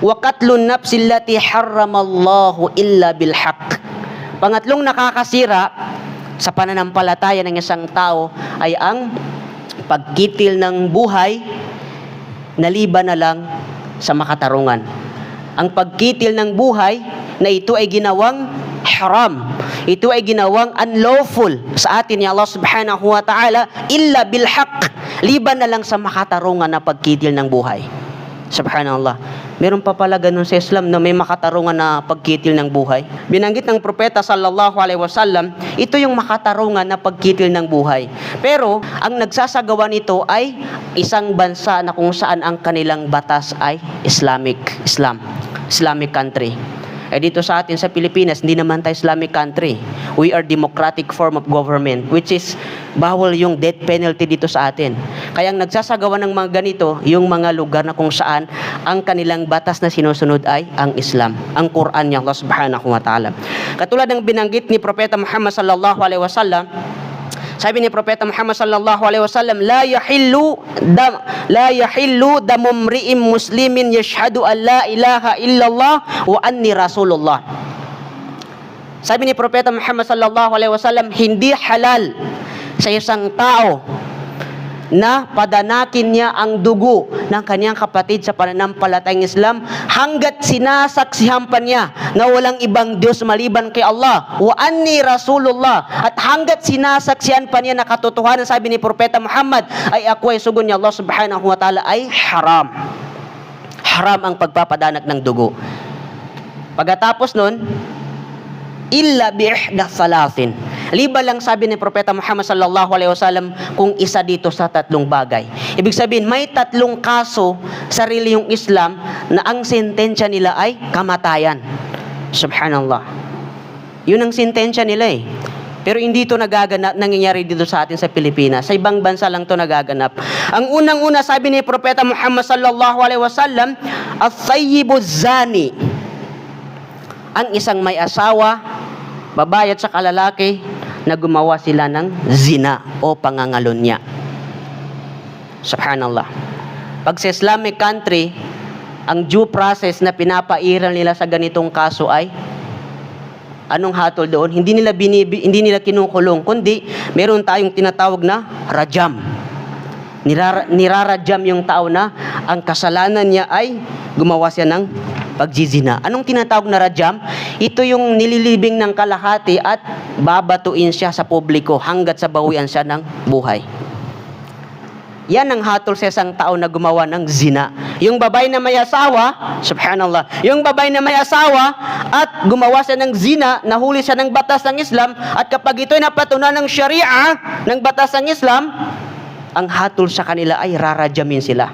wa qatlun nafsi allati harramallahu illa bil haqq. Pangatlong nakakasira sa pananampalataya ng isang tao ay ang pagkitil ng buhay naliban na lang sa makatarungan. Ang pagkitil ng buhay na ito ay ginawang haram. Ito ay ginawang unlawful sa atin ni Allah subhanahu wa ta'ala illa bil haqq. Liban na lang sa makatarungan na pagkitil ng buhay. Subhanallah. Meron pa pala ganun sa Islam na may makatarungan na pagkitil ng buhay. Binanggit ng propeta sallallahu alaihi wasallam, ito yung makatarungan na pagkitil ng buhay. Pero ang nagsasagawa nito ay isang bansa na kung saan ang kanilang batas ay Islamic, Islam, Islamic country. Eh dito sa atin sa Pilipinas, hindi naman tayo Islamic country. We are democratic form of government, which is bawal yung death penalty dito sa atin. Kaya ang nagsasagawa ng mga ganito, yung mga lugar na kung saan ang kanilang batas na sinusunod ay ang Islam, ang Quran niya Allah subhanahu wa ta'ala. Katulad ng binanggit ni Propeta Muhammad sallallahu alaihi wasallam, sabi ni Propeta Muhammad sallallahu alaihi wasallam, la yahillu dam la yahillu damum mri'in muslimin yashhadu an la ilaha illallah wa anni rasulullah. Sabi ni Propeta Muhammad sallallahu alaihi wasallam, hindi halal sa isang tao na padanakin niya ang dugo ng kanyang kapatid sa pananampalatayang Islam hanggat sinasaksihan pa niya na walang ibang Diyos maliban kay Allah wa anni Rasulullah. At hanggat sinasaksihan pa niya na katotohanan sabi ni Propeta Muhammad ay ako ay sugon ni Allah subhanahu wa ta'ala ay haram. Haram ang pagpapadanak ng dugo. Pagkatapos nun illa bi ihda salasin. Liba lang sabi ni Propeta Muhammad sallallahu alaihi wasallam kung isa dito sa tatlong bagay. Ibig sabihin, may tatlong kaso sa reliyong Islam na ang sentensya nila ay kamatayan. Subhanallah. Yun ang sentensya nila eh. Pero hindi ito nagaganap, nangyayari dito sa atin sa Pilipinas. Sa ibang bansa lang ito nagaganap. Ang unang-una sabi ni Propeta Muhammad sallallahu alaihi wasallam, "At-thayyibu zani." Ang isang may asawa, babae at saka lalaki na gumawa sila ng zina o pangangalon niya. Subhanallah. Pag sa Islamic country, ang due process na pinapairal nila sa ganitong kaso ay anong hatol doon? Hindi nila binibi, hindi nila kinukulong, kundi meron tayong tinatawag na rajam. Nirara, nirarajam yung tao na ang kasalanan niya ay gumawa siya ng pagzizina. Anong tinatawag na rajam? Ito yung nililibing ng kalahati at babatuin siya sa publiko hanggat sa bawian siya ng buhay. Yan ang hatol sa isang tao na gumawa ng zina. Yung babae na may asawa, subhanallah, yung babae na may asawa at gumawa siya ng zina, nahuli siya ng batas ng Islam, at kapag ito'y napatunan ng Sharia, ng batas ng Islam, ang hatol sa kanila ay rarajamin sila.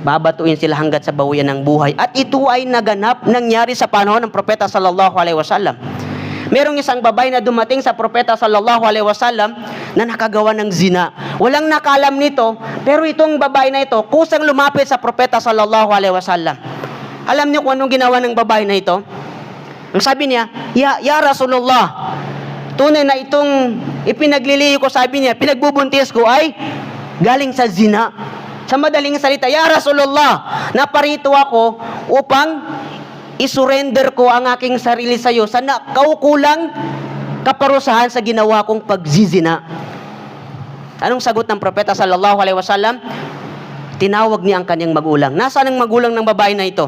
Babatuin sila hanggat sa bawian ng buhay. At ito ay naganap, nangyari sa panahon ng Propeta sallallahu alaihi wasallam. Merong isang babae na dumating sa Propeta sallallahu alaihi wasallam na nakagawa ng zina. Walang nakalam nito, pero itong babae na ito, kusang lumapit sa Propeta sallallahu alaihi wasallam. Alam niyo kung anong ginawa ng babae na ito? Ang sabi niya, Ya, ya Rasulullah, tunay na itong ipinaglilihi ko, sabi niya, pinagbubuntis ko ay galing sa zina. Sa madaling salita, Ya Rasulullah, naparito ako upang isurrender ko ang aking sarili sa iyo sa kaukulang kaparusahan sa ginawa kong pagzizina. Anong sagot ng propeta sallallahu alaihi wasallam? Tinawag niya ang kanyang magulang. Nasaan ang magulang ng babae na ito?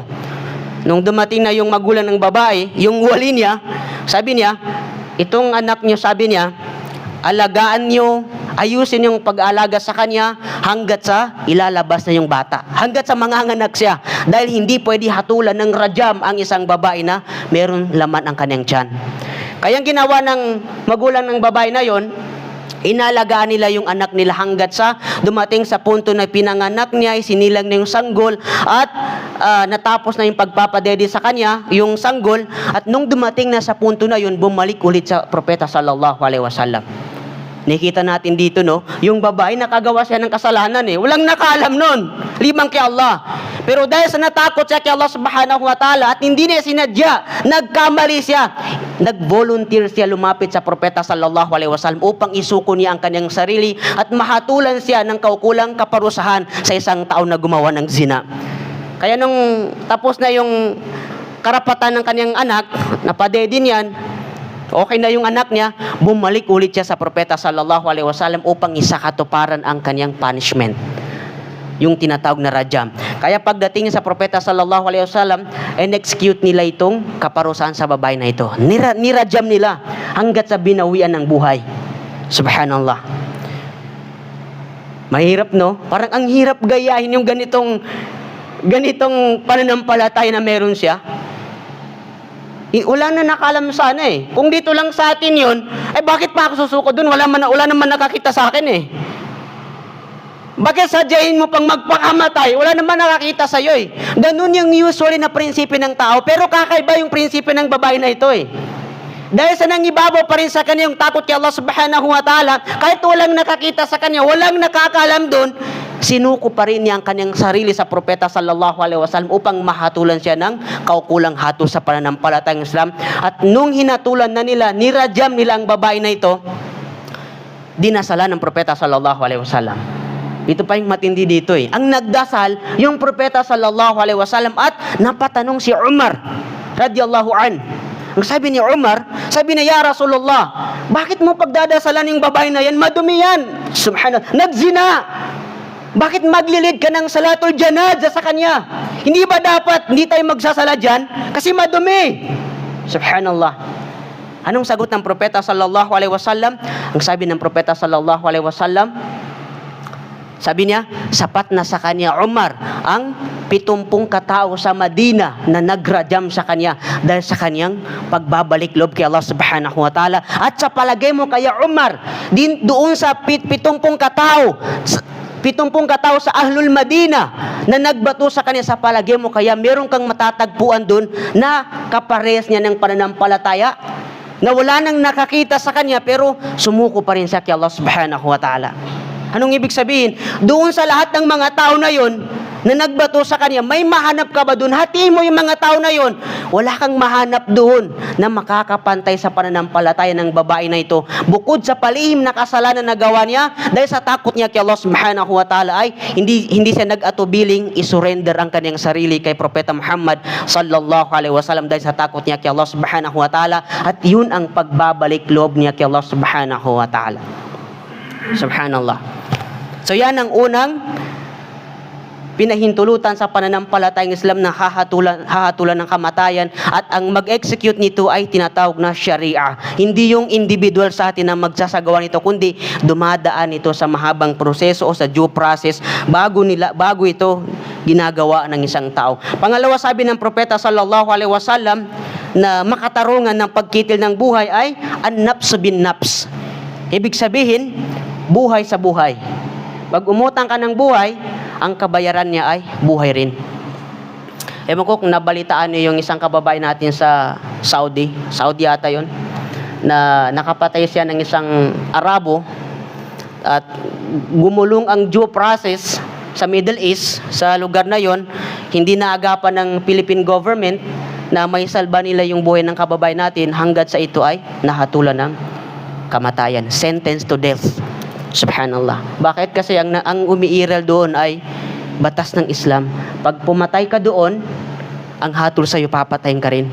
Nung dumating na yung magulang ng babae, yung wali niya, sabi niya, itong anak niyo, sabi niya, alagaan niyo, ayusin yung pag-aalaga sa kanya hanggat sa ilalabas na yung bata. Hanggat sa manganganak siya. Dahil hindi pwede hatulan ng rajam ang isang babae na meron laman ang kanyang tiyan. Kaya ang ginawa ng magulang ng babae na yon, inalagaan nila yung anak nila hanggat sa dumating sa punto na pinanganak niya, sinilang na yung sanggol at ah, natapos na yung pagpapadede sa kanya, yung sanggol at nung dumating na sa punto na yun, bumalik ulit sa propeta sallallahu alaihi wasallam. Nakita natin dito, no? Yung babae, nakagawa siya ng kasalanan, eh. Walang nakaalam nun. Limang kay Allah. Pero dahil sa natakot siya kay Allah subhanahu wa ta'ala at hindi niya sinadya, nagkamali siya. Nag-volunteer siya lumapit sa propeta sallallahu alaihi wasallam upang isuko niya ang kanyang sarili at mahatulan siya ng kaukulang kaparusahan sa isang tao na gumawa ng zina. Kaya nung tapos na yung karapatan ng kanyang anak, napade din yan, okay na yung anak niya, bumalik ulit siya sa propeta sallallahu alaihi wasallam upang isakatuparan ang kanyang punishment yung tinatawag na rajam. Kaya pagdating sa propeta sallallahu alaihi wasallam, in-execute nila itong kaparusahan sa babae na ito. Nira, nirajam nila hanggat sa binawian ng buhay. Subhanallah. Mahirap no? Parang ang hirap gayahin yung ganitong ganitong pananampalataya na meron siya. I- Wala na nakalam sana eh. Kung dito lang sa atin yun, eh bakit pa ako susuko dun? Wala, man, wala naman nakakita sa akin eh. Bakit sadyain mo pang magpakamatay? Wala naman nakakita sa'yo eh. Ganun yung usually na prinsipyo ng tao. Pero kakaiba yung prinsipyo ng babae na ito eh. Dahil sa nangibabaw pa rin sa kanya yung takot kay Allah subhanahu wa ta'ala, kahit walang nakakita sa kanya, walang nakakalam doon, sinuko pa rin niya ang kanyang sarili sa propeta sallallahu alaihi wasallam upang mahatulan siya ng kaukulang hatol sa pananampalatayang Islam. At nung hinatulan na nila, nirajam nila ang babae na ito, dinasala ng propeta sallallahu alaihi wasallam. Ito pa yung matindi dito eh. Ang nagdasal, yung propeta sallallahu alaihi wasallam at napatanong si Umar radiyallahu an. Ang sabi ni Umar, sabi niya, Ya Rasulullah, bakit mo pagdadasalan yung babae na yan? Madumi yan. Subhanallah. Nagzina. Bakit maglilid ka ng salatul janaza sa kanya? Hindi ba dapat hindi tayo magsasala dyan? Kasi madumi. Subhanallah. Anong sagot ng propeta sallallahu alaihi wasallam? Ang sabi ng propeta sallallahu alaihi wasallam, sabi niya, sapat na sa kanya Umar ang pitumpung katao sa Madina na nagrajam sa kanya dahil sa kanyang pagbabalik loob kay Allah subhanahu wa ta'ala. At sa palagay mo kaya Umar, din doon sa pit, pitumpung katao, pitumpung katao sa Ahlul Madina na nagbato sa kanya sa palagay mo kaya meron kang matatagpuan doon na kapares niya ng pananampalataya na wala nang nakakita sa kanya pero sumuko pa rin siya kay Allah subhanahu wa ta'ala. Anong ibig sabihin? Doon sa lahat ng mga tao na yon na nagbato sa kanya, may mahanap ka ba doon? Hatiin mo yung mga tao na yon. Wala kang mahanap doon na makakapantay sa pananampalataya ng babae na ito. Bukod sa palihim na kasalanan na gawa niya, dahil sa takot niya kay Allah subhanahu wa ta'ala ay hindi, hindi siya nag-atubiling isurrender ang kanyang sarili kay Propeta Muhammad sallallahu alaihi wasallam dahil sa takot niya kay Allah subhanahu wa ta'ala at yun ang pagbabalik loob niya kay Allah subhanahu wa ta'ala. Subhanallah. So yan ang unang pinahintulutan sa pananampalatayang Islam na hahatulan, hahatulan ng kamatayan at ang mag-execute nito ay tinatawag na Sharia. Hindi yung individual sa atin na magsasagawa nito kundi dumadaan ito sa mahabang proseso o sa due process bago nila bago ito ginagawa ng isang tao. Pangalawa sabi ng propeta sallallahu alaihi wasallam na makatarungan ng pagkitil ng buhay ay an-nafs bin nafs. Ibig sabihin, buhay sa buhay. Pag umutang ka ng buhay, ang kabayaran niya ay buhay rin. Ewan ko kung nabalitaan niyo yung isang kababae natin sa Saudi, Saudi ata yon na nakapatay siya ng isang Arabo at gumulong ang due process sa Middle East, sa lugar na yon, hindi naagapan ng Philippine government na may salba nila yung buhay ng kababae natin hanggat sa ito ay nahatulan ng kamatayan, sentence to death. Subhanallah. Bakit? Kasi ang, ang umiiral doon ay batas ng Islam. Pag pumatay ka doon, ang hatol sa'yo, papatayin ka rin.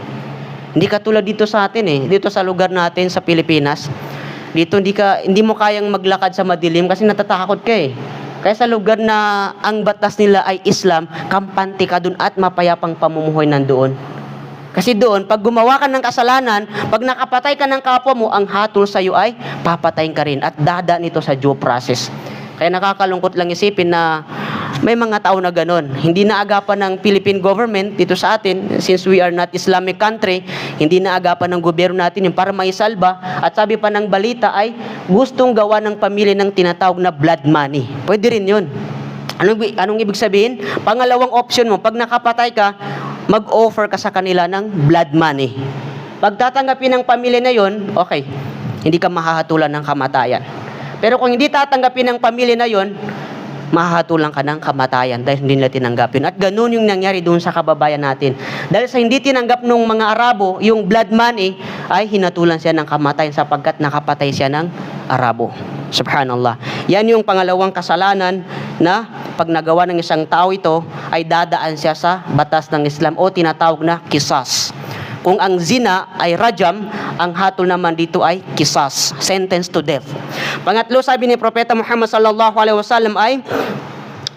Hindi katulad dito sa atin eh. Dito sa lugar natin, sa Pilipinas. Dito hindi, ka, hindi mo kayang maglakad sa madilim kasi natatakot ka eh. Kaya sa lugar na ang batas nila ay Islam, kampante ka doon at mapayapang pamumuhay nandoon. Kasi doon, pag gumawa ka ng kasalanan, pag nakapatay ka ng kapwa mo, ang hatol sa iyo ay papatayin ka rin at dada nito sa due process. Kaya nakakalungkot lang isipin na may mga tao na ganon. Hindi naagapan ng Philippine government dito sa atin, since we are not Islamic country, hindi naagapan ng gobyerno natin yung para maisalba. At sabi pa ng balita ay gustong gawa ng pamilya ng tinatawag na blood money. Pwede rin yun. Anong, anong ibig sabihin? Pangalawang option mo, pag nakapatay ka, mag-offer ka sa kanila ng blood money. Pag tatanggapin ng pamilya na yon, okay, hindi ka mahahatulan ng kamatayan. Pero kung hindi tatanggapin ng pamilya na yon, mahahatulan ka ng kamatayan dahil hindi nila tinanggapin. At ganun yung nangyari doon sa kababayan natin. Dahil sa hindi tinanggap ng mga Arabo, yung blood money, ay hinatulan siya ng kamatayan sapagkat nakapatay siya ng Arabo. Subhanallah. Yan yung pangalawang kasalanan na pag nagawa ng isang tao ito ay dadaan siya sa batas ng Islam o tinatawag na kisas. Kung ang zina ay rajam, ang hatol naman dito ay kisas, sentence to death. Pangatlo, sabi ni Propeta Muhammad sallallahu alaihi wasallam ay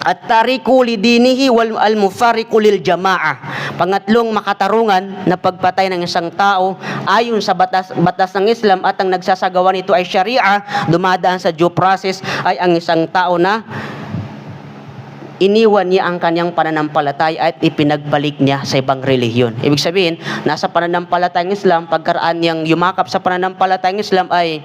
at tariku lidinihi wal al mufariqu lil jamaah. Pangatlong makatarungan na pagpatay ng isang tao ayon sa batas batas ng Islam at ang nagsasagawa nito ay Sharia, dumadaan sa due process ay ang isang tao na iniwan niya ang kanyang pananampalataya at ipinagbalik niya sa ibang relihiyon. Ibig sabihin, nasa pananampalatayang Islam, pagkaraan niyang yumakap sa pananampalatayang Islam ay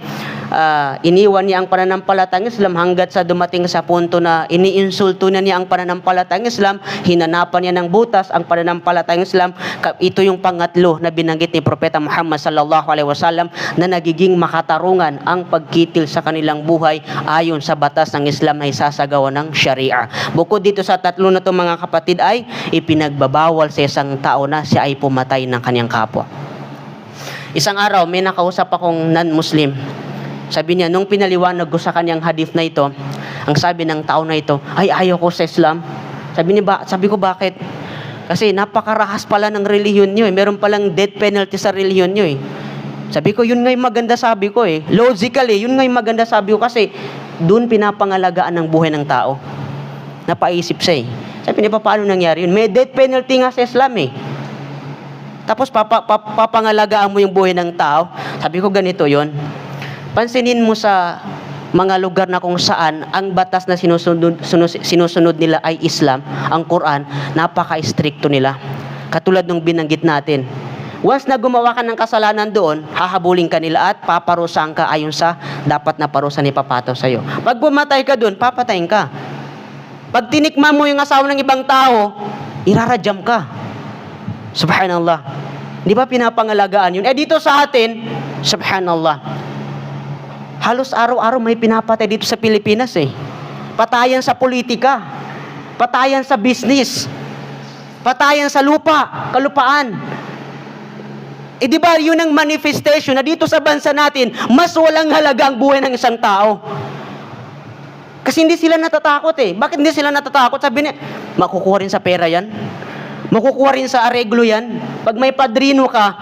ah, iniwan niya ang pananampalatayang Islam hanggat sa dumating sa punto na iniinsulto na niya ang pananampalatayang Islam, hinanapan niya ng butas ang pananampalatayang Islam. Ito yung pangatlo na binanggit ni Propeta Muhammad sallallahu alaihi wasallam na nagiging makatarungan ang pagkitil sa kanilang buhay ayon sa batas ng Islam na isasagawa ng Sharia. Bukod dito sa tatlo na to mga kapatid ay ipinagbabawal sa isang tao na siya ay pumatay ng kanyang kapwa. Isang araw, may nakausap akong non-Muslim. Sabi niya, nung pinaliwanag ko sa kanyang hadith na ito, ang sabi ng tao na ito, ay ayaw ko sa Islam. Sabi, niya, ba, sabi ko, bakit? Kasi napakarahas pala ng relihiyon niyo eh. Meron palang death penalty sa relihiyon niyo eh. Sabi ko, yun nga yung maganda sabi ko eh. Logically, yun nga yung maganda sabi ko kasi doon pinapangalagaan ng buhay ng tao. Napaisip siya eh. Sabi niya, paano nangyari yun? May death penalty nga sa Islam eh. Tapos papa, pap- papangalagaan mo yung buhay ng tao. Sabi ko ganito yon. Pansinin mo sa mga lugar na kung saan ang batas na sinusunod, sinusunod nila ay Islam, ang Quran, napaka-stricto nila. Katulad ng binanggit natin. Once na gumawa ka ng kasalanan doon, hahabulin ka nila at paparusahan ka ayon sa dapat na parusa ni Papato sa'yo. Pag bumatay ka doon, papatayin ka. Pag tinikman mo yung asawa ng ibang tao, irarajam ka. Subhanallah. Di ba pinapangalagaan yun? Eh dito sa atin, subhanallah. Halos araw-araw may pinapatay dito sa Pilipinas eh. Patayan sa politika. Patayan sa business. Patayan sa lupa, kalupaan. Eh di ba yun ang manifestation na dito sa bansa natin, mas walang halaga ang buhay ng isang tao. Kasi hindi sila natatakot eh. Bakit hindi sila natatakot? Sabi niya, makukuha rin sa pera yan. Makukuha rin sa areglo yan. Pag may padrino ka,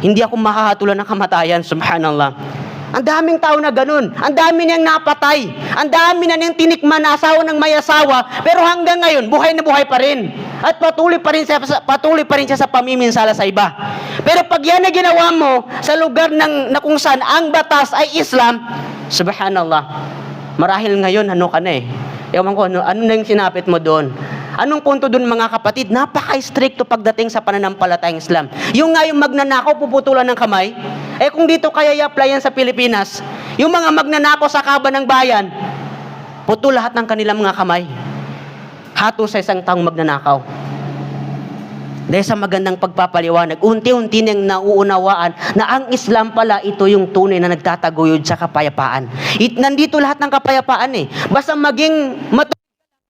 hindi ako makahatulan ng kamatayan. Subhanallah. Ang daming tao na ganun. Ang dami niyang napatay. Ang dami na niyang tinikman na asawa ng may asawa. Pero hanggang ngayon, buhay na buhay pa rin. At patuloy pa rin siya, patuloy pa rin siya sa pamiminsala sa iba. Pero pag yan na ginawa mo sa lugar ng, na kung saan ang batas ay Islam, subhanallah, marahil ngayon ano ka na eh. Ewan ko, ano, ano na yung sinapit mo doon? Anong punto doon mga kapatid? Napaka-stricto pagdating sa pananampalatayang Islam. Yung nga yung magnanakaw, puputulan ng kamay. Eh kung dito kaya i-apply yan sa Pilipinas, yung mga magnanakaw sa kaba ng bayan, putol lahat ng kanilang mga kamay. Hato sa isang taong magnanakaw. Dahil sa magandang pagpapaliwanag, unti-unti nang nauunawaan na ang Islam pala ito yung tunay na nagtataguyod sa kapayapaan. It, nandito lahat ng kapayapaan eh. Basta maging matu-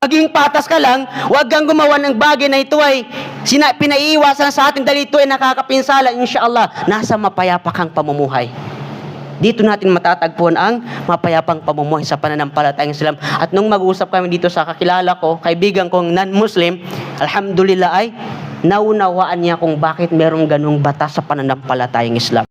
maging patas ka lang, huwag kang gumawa ng bagay na ito ay sina, pinaiiwasan sa atin dahil ito ay nakakapinsala, inshallah, nasa mapayapa kang pamumuhay. Dito natin matatagpuan ang mapayapang pamumuhay sa pananampalatayang Islam. At nung mag-usap kami dito sa kakilala ko, kaibigan kong non-Muslim, alhamdulillah ay naunawaan niya kung bakit merong ganong batas sa pananampalatayang Islam.